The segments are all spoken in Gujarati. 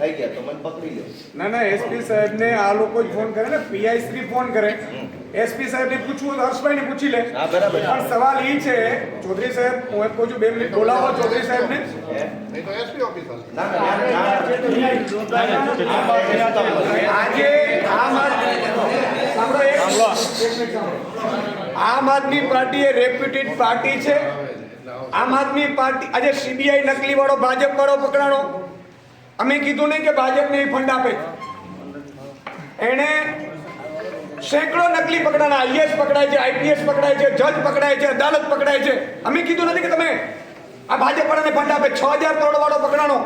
થઈ ગયા તો મને પકડી લો. ના ના એસપી સાહેબને આ લોકો જ ફોન કરે ને પીઆઈ શ્રી ફોન કરે. એસપી સાહેબને પૂછવું હર્ષભાઈને પૂછી લે. હા બરાબર. પણ સવાલ એ છે ચૌધરી સાહેબ હું એમ કહું છું બે મિનિટ બોલાવો ચૌધરી સાહેબને. ને નહીં તો એસપી ઓફિસ ના ના ના, ના આજે આમ આદમી. આમ આદમી પાર્ટી એ રેપ્યુટેડ પાર્ટી છે. આમ આદમી પાર્ટી આજે સીબીઆઈ નકલી વાળો ભાજપ વાળો પકડાણો. અમે કીધું નહીં કે ભાજપને એ ફંડ આપે. એણે સેંકડો નકલી પકડાના આઈએસ પકડાય છે, આઈપીએસ પકડાય છે, જજ પકડાય છે, અદાલત પકડાય છે. અમે કીધું નથી કે તમે આ ભાજપ વાળાને ફંડ આપે. છ હજાર કરોડ વાળો પકડાણો.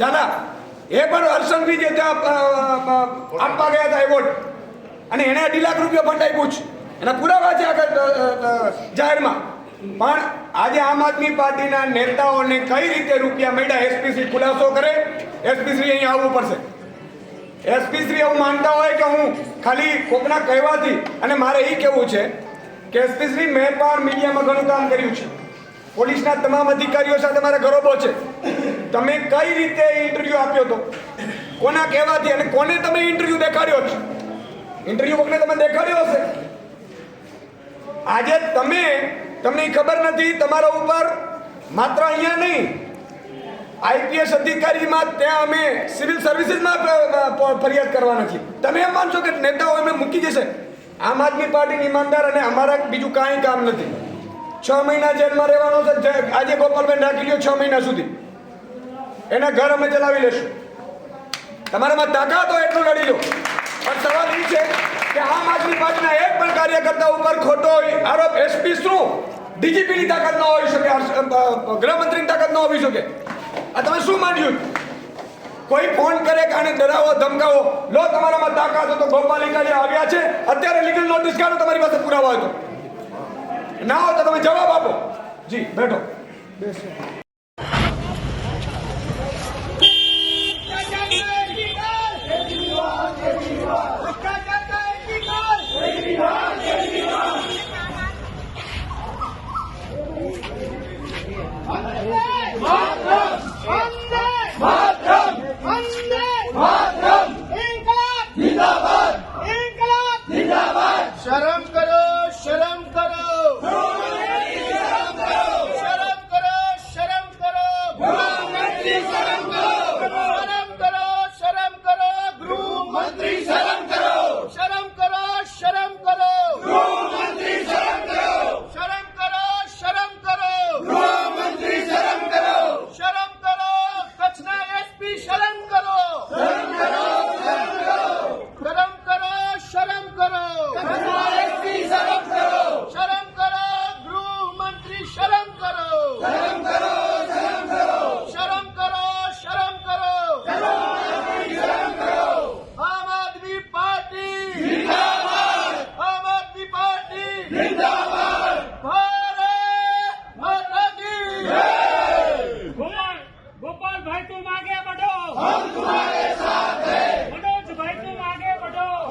જાદા એ પણ હર્ષણભી જે આપવા ગયા હતા એવોર્ડ અને એણે અઢી લાખ રૂપિયા ફંડ આપ્યું છે. એના પુરાવા છે આગળ જાહેરમાં. પણ આજે આમ આદમી પાર્ટીના નેતાઓને કઈ રીતે રૂપિયા મળ્યા એસપીસી ખુલાસો કરે? એસપી અહીં આવવું પડશે. એસપી શ્રી એવું માનતા હોય કે હું ખાલી કોકના કહેવાથી, અને મારે એ કહેવું છે કે એસપી શ્રી મેં પણ મીડિયામાં ઘણું કામ કર્યું છે. પોલીસના તમામ અધિકારીઓ સાથે મારા ગરોબો છે. તમે કઈ રીતે ઇન્ટરવ્યૂ આપ્યો હતો? કોના કહેવાથી અને કોને તમે ઇન્ટરવ્યૂ દેખાડ્યો છે? ઇન્ટરવ્યૂ કોકને તમે દેખાડ્યો હશે? આજે તમે તમને ખબર નથી, તમારા ઉપર માત્ર અહીંયા નહીં, આઈપીએસ અધિકારીમાં ત્યાં અમે સિવિલ સર્વિસીસમાં ફરિયાદ કરવાના છીએ તમે એમ માનશો કે નેતાઓ એમને મૂકી જશે આમ આદમી પાર્ટીની ઈમાનદાર અને અમારા બીજું કાંઈ કામ નથી. છ મહિના જેલમાં રહેવાનો છે આજે ગોપાલભાઈ રાખી લ્યો છ મહિના સુધી. એના ઘર અમે ચલાવી લેશું. તમારામાં તાકાત હોય એટલું લડી લો. પણ સવાલ એ છે કે આમ આદમી પાર્ટીના એક પણ કાર્યકર્તા ઉપર ખોટો આરોપ, એસપી શું? ડીજીપીની તાકાત ન હોઈ શકે ગૃહમંત્રીની તાકાત ન હોવી શકે. આ તમે શું માન્યું કોઈ ફોન કરે કે આને ડરાવો, ધમકાવો, લો તમારામાં તાકાત તો ગોપાલ ઇટાલિયા આવ્યા છે, અત્યારે લીગલ નોટિસ કાઢો, તમારી પાસે પુરાવા હોય તો. ના હોય તો તમે જવાબ આપો. જી, બેઠો. શરમ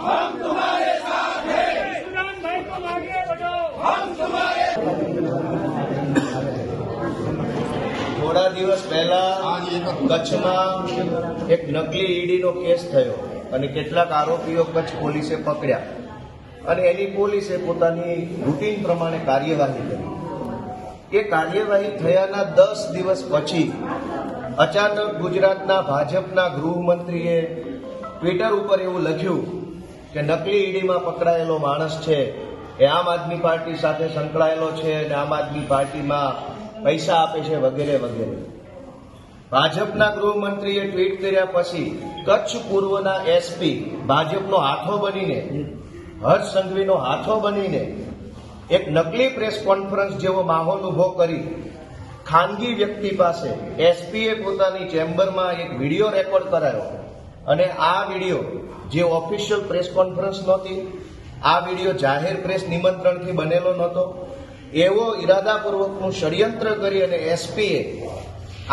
हम तुम्हारे साथ हैं सुनान भाई तुम आगे बढ़ो થોડા દિવસ પહેલા કચ્છમાં એક નકલી ઈડીનો કેસ થયો અને કેટલાક આરોપીઓ કચ્છ પોલીસે પકડ્યા અને એની પોલીસે પોતાની રૂટીન પ્રમાણે કાર્યવાહી કરી એ કાર્યવાહી થયાના દસ દિવસ પછી અચાનક ગુજરાતના ભાજપના ગૃહમંત્રીએ ટ્વિટર ઉપર એવું લખ્યું કે નકલી ઈડીમાં પકડાયેલો માણસ છે, એ આમ આદમી પાર્ટી સાથે સંકળાયેલો છે અને આમ આદમી પાર્ટીમાં પૈસા આપે છે વગેરે વગેરે. ભાજપના ગૃહમંત્રીએ ટ્વીટ કર્યા પછી કચ્છ પૂર્વના એસપી ભાજપનો હાથો બનીને, હર્ષ સંઘવીનો હાથો બનીને એક નકલી પ્રેસ કોન્ફરન્સ જેવો માહોલ ઊભો કરી ખાનગી વ્યક્તિ પાસે એસપીએ પોતાની ચેમ્બરમાં એક વીડિયો રેકોર્ડ કરાયો. અને આ વીડિયો જે ઓફિશિયલ પ્રેસ કોન્ફરન્સ નહોતી, આ વીડિયો જાહેર પ્રેસ નિમંત્રણથી બનેલો નહોતો. એવો ઇરાદાપૂર્વકનું ષડયંત્ર કરી અને એસપીએ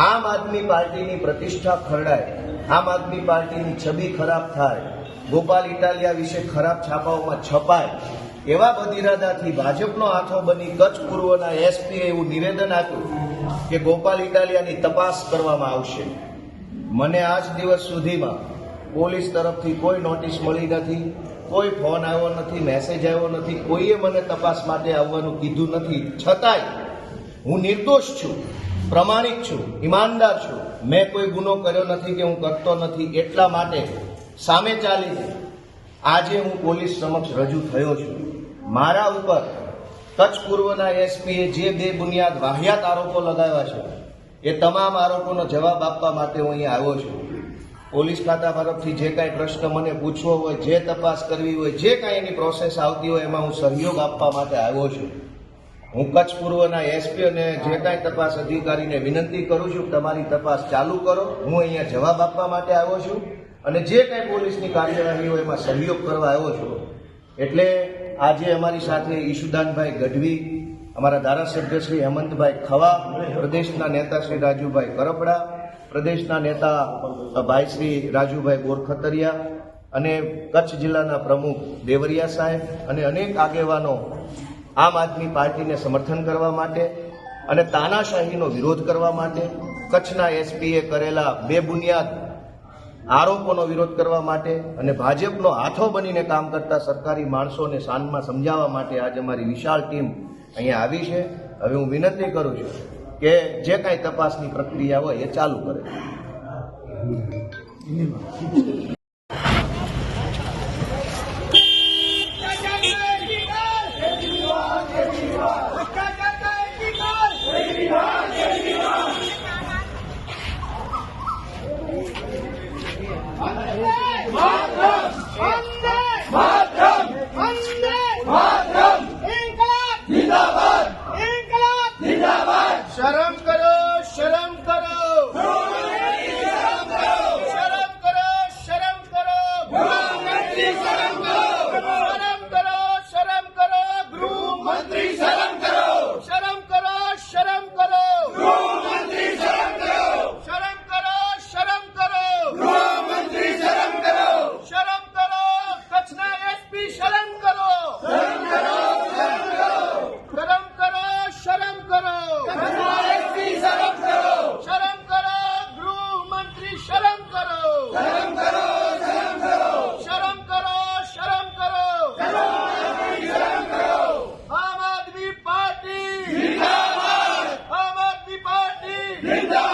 આમ આદમી પાર્ટીની પ્રતિષ્ઠા ખરડાય, આમ આદમી પાર્ટીની છબી ખરાબ થાય, ગોપાલ ઇટાલિયા વિશે ખરાબ છાપાઓમાં છપાય, એવા બધિરાદાથી ભાજપનો હાથો બની કચ્છ પૂર્વના એસપીએ એવું નિવેદન આપ્યું કે ગોપાલ ઇટાલિયાની તપાસ કરવામાં આવશે. મને આજ દિવસ સુધીમાં પોલીસ તરફથી કોઈ નોટિસ મળી નથી, કોઈ ફોન આવ્યો નથી, મેસેજ આવ્યો નથી, કોઈએ મને તપાસ માટે આવવાનું કીધું નથી. છતાંય હું નિર્દોષ છું, પ્રમાણિક છું, ઈમાનદાર છું. મેં કોઈ ગુનો કર્યો નથી કે હું કરતો નથી, એટલા માટે સામે ચાલીને આજે હું પોલીસ સમક્ષ રજૂ થયો છું. મારા ઉપર કચ્છ પૂર્વના એસપીએ જે બે બુનિયાદ વાહિયાત આરોપો લગાવ્યા છે, એ તમામ આરોપોનો જવાબ આપવા માટે હું અહીંયા આવ્યો છું. પોલીસ ખાતા તરફથી જે કાંઈ પ્રશ્ન મને પૂછવો હોય, જે તપાસ કરવી હોય, જે કાંઈ એની પ્રોસેસ આવતી હોય, એમાં હું સહયોગ આપવા માટે આવ્યો છું. હું કચ્છ પૂર્વના એસપી અને જે કાંઈ તપાસ અધિકારીને વિનંતી કરું છું, તમારી તપાસ ચાલુ કરો. હું અહીંયા જવાબ આપવા માટે આવ્યો છું અને જે કાંઈ પોલીસની કાર્યવાહી હોય, એમાં સહયોગ કરવા આવ્યો છું. એટલે આજે અમારી સાથે ઈશુદાનભાઈ ગઢવી, અમારા ધારાસભ્ય શ્રી હેમંતભાઈ ખવા, પ્રદેશના નેતા શ્રી રાજુભાઈ કરપડા પ્રદેશના નેતા ભાઈ શ્રી રાજુભાઈ બોરખતરિયા અને કચ્છ જિલ્લાના પ્રમુખ દેવરિયા સાહેબ અને અનેક આગેવાનો આમ આદમી પાર્ટીને સમર્થન કરવા માટે અને તાનાશાહીનો વિરોધ કરવા માટે કચ્છના એસપીએ કરેલા બે બુનિયાદ આરોપોનો વિરોધ કરવા માટે અને ભાજપનો હાથો બનીને કામ કરતા સરકારી માણસોને શાનમાં સમજાવવા માટે આજે અમારી વિશાળ ટીમ અહીંયા આવી છે. હવે હું વિનંતી કરું છું કે જે કાંઈ તપાસની પ્રક્રિયા હોય એ ચાલુ કરે શરમ કરો શરમ કરો શરમ કરો શરમ કરો શરમ કરો શરમ કરો ગૃહમંત્રી શરમ કરો શરમ કરો શરમ કરો શરમ કરો શરમ કરો શરમ કરો કચ્છના એસપી શરમ કરો શરમ કરો શરમ કરો શરમ કરો શરમ કરો ગૃહમંત્રી શરમ કરો શરમ કરો શરમ કરો શરમ કરો આમ આદમી પાર્ટી આમ આદમી પાર્ટી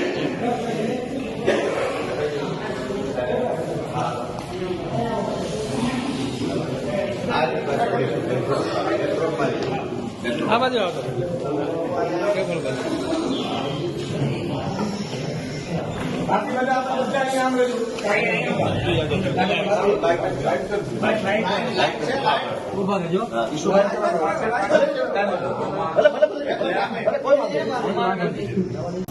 આ બાજુ આવતો કેબલ બાજુ બાકી બધા આમ ઉભા રહેજો કોઈ